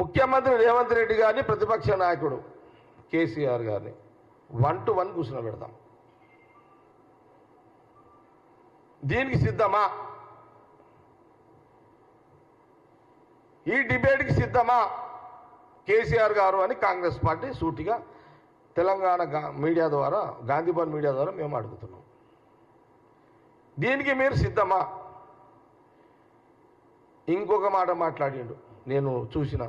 ముఖ్యమంత్రి రేవంత్ రెడ్డి గారిని ప్రతిపక్ష నాయకుడు కేసీఆర్ గారిని వన్ టు వన్ కూర్చున్న పెడతాం. దీనికి సిద్ధమా? ఈ డిబేట్కి సిద్ధమా కేసీఆర్ గారు అని కాంగ్రెస్ పార్టీ సూటిగా తెలంగాణ మీడియా ద్వారా గాంధీభవన్ మీడియా ద్వారా మేము అడుగుతున్నాం. దీనికి మీరు సిద్ధమా? ఇంకొక మాట మాట్లాడిండు. నేను చూసిన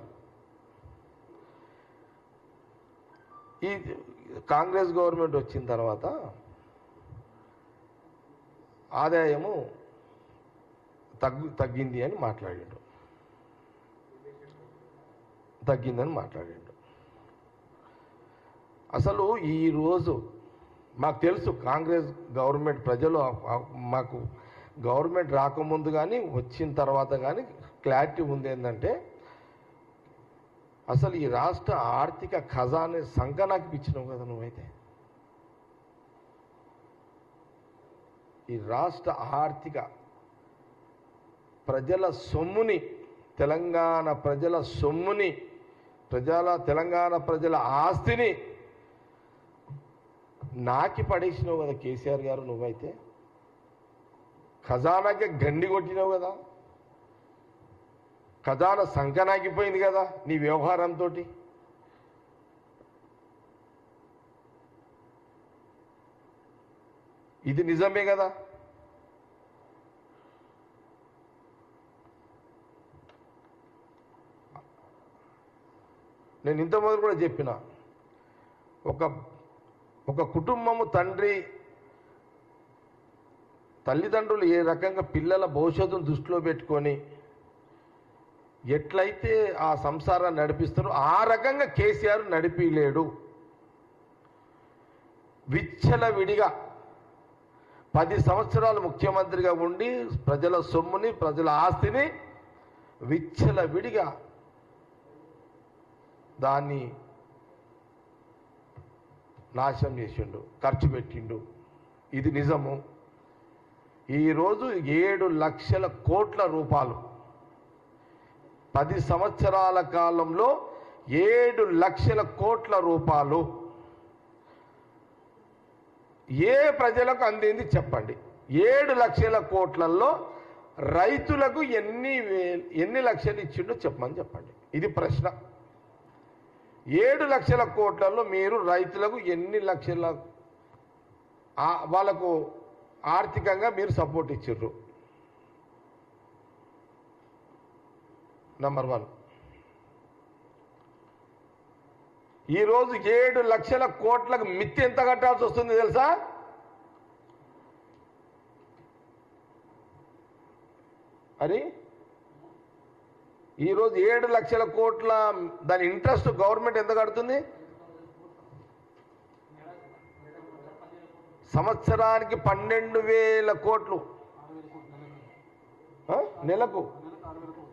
ఈ కాంగ్రెస్ గవర్నమెంట్ వచ్చిన తర్వాత ఆదాయము తగ్గు తగ్గింది అని మాట్లాడిండు. తగ్గిందని మాట్లాడిండు. అసలు ఈరోజు మాకు తెలుసు కాంగ్రెస్ గవర్నమెంట్ ప్రజలు మాకు గవర్నమెంట్ రాకముందు కానీ వచ్చిన తర్వాత కానీ క్లారిటీ ఉంది ఏంటంటే అసలు ఈ రాష్ట్ర ఆర్థిక ఖజానే సంకనాకి ఇచ్చినావు కదా నువ్వైతే. ఈ రాష్ట్ర ఆర్థిక ప్రజల సొమ్ముని తెలంగాణ ప్రజల సొమ్ముని ప్రజల తెలంగాణ ప్రజల ఆస్తిని నాకి పడేసినావు కదా కేసీఆర్ గారు నువ్వైతే. ఖజానాకి గండి కొట్టినావు కదా. ఖజానా సంకనాగిపోయింది కదా నీ వ్యవహారంతో ఇది నిజమే కదా? నేను ఇంత కూడా చెప్పిన ఒక ఒక కుటుంబము తండ్రి తల్లిదండ్రులు ఏ రకంగా పిల్లల భవిష్యత్తును దృష్టిలో పెట్టుకొని ఎట్లయితే ఆ సంసారాన్ని నడిపిస్తారో ఆ రకంగా కేసీఆర్ నడిపిలేడు. విచ్చల విడిగా పది సంవత్సరాలు ముఖ్యమంత్రిగా ఉండి ప్రజల సొమ్ముని ప్రజల ఆస్తిని విచ్చల విడిగా దాన్ని నాశనం చేసిండు ఖర్చు పెట్టిండు. ఇది నిజము. ఈరోజు ఏడు లక్షల కోట్ల రూపాయలు పది సంవత్సరాల కాలంలో ఏడు లక్షల కోట్ల రూపాయలు. ఏ ప్రజలకు అందింది చెప్పండి. ఏడు లక్షల కోట్లలో రైతులకు ఎన్ని ఎన్ని లక్షలు ఇచ్చిండో చెప్పమని చెప్పండి. ఇది ప్రశ్న. ఏడు లక్షల కోట్లలో మీరు రైతులకు ఎన్ని లక్షల వాళ్ళకు ఆర్థికంగా మీరు సపోర్ట్ ఇచ్చిర్రు నంబర్ వన్. ఈరోజు ఏడు లక్షల కోట్లకు మిత్తి ఎంత కట్టాల్సి వస్తుంది తెలుసా? అని? ఈరోజు ఏడు లక్షల కోట్ల దాని ఇంట్రెస్ట్ గవర్నమెంట్ ఎంత కడుతుంది? సంవత్సరానికి పన్నెండు వేల కోట్లు. నెలకు నెలకు ఆరు వేల కోట్లు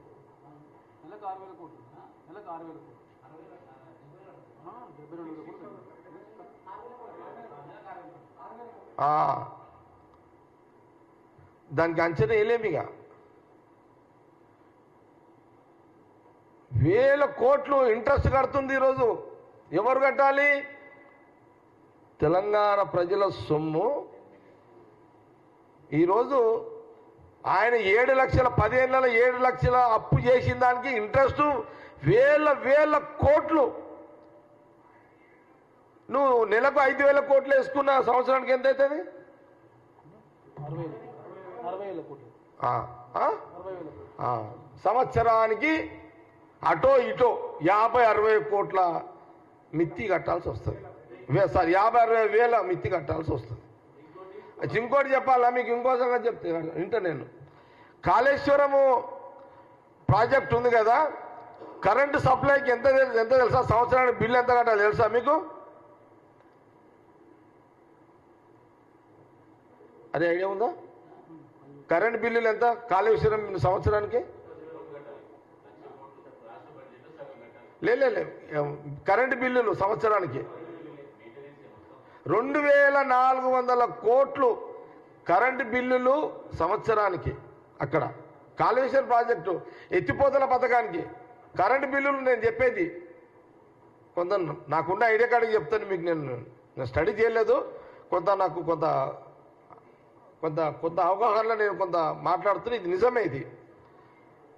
నెలకు ఆరు వేల కోట్లు లక్షలకు ఆరు వేలు ఆ, డెబ్బై రెండు వేల దానికి అంచనా వేయలేమిగా వేల కోట్లు ఇంట్రెస్ట్ కడుతుంది ఈరోజు. ఎవరు కట్టాలి? తెలంగాణ ప్రజల సొమ్ము. ఈరోజు ఆయన ఏడు లక్షల పదిహేనుల ఏడు లక్షల అప్పు చేసిన దానికి ఇంట్రెస్ట్. వేల వేల కోట్లు. నువ్వు నెలకు ఐదు వేల కోట్లు వేసుకున్న సంవత్సరానికి ఎంత అవుతుంది అరవై సంవత్సరానికి అటో ఇటో యాభై అరవై కోట్ల మిత్తి కట్టాల్సి వస్తుంది. సార్ సారీ యాభై అరవై వేల మిత్తి కట్టాల్సి వస్తుంది. ఇంకోటి చెప్పాలా? మీకు ఇంకో సంగతి చెప్తే ఇంట నేను. కాళేశ్వరము ప్రాజెక్ట్ ఉంది కదా? కరెంటు సప్లైకి ఎంత ఎంత తెలుసా? సంవత్సరానికి బిల్లు ఎంత కట్టాలి తెలుసా మీకు? అదే ఐడియా ఉందా? కరెంట్ బిల్లులు ఎంత? కాళేశ్వరం సంవత్సరానికి? లే లే, బిల్లులు సంవత్సరానికి. రెండు వేల నాలుగు వందల కోట్లు కరెంటు బిల్లులు సంవత్సరానికి అక్కడ. కాళేశ్వరం ప్రాజెక్టు ఎత్తిపోతల పథకానికి. కరెంటు బిల్లులు నేను చెప్పేది. కొంత నాకున్న ఐడియా కార్డు చెప్తాను మీకు నేను. నేను స్టడీ చేయలేదు. కొంత నాకు కొంత కొంత కొంత అవగాహనలో నేను కొంత మాట్లాడుతున్నా. ఇది నిజమే ఇది.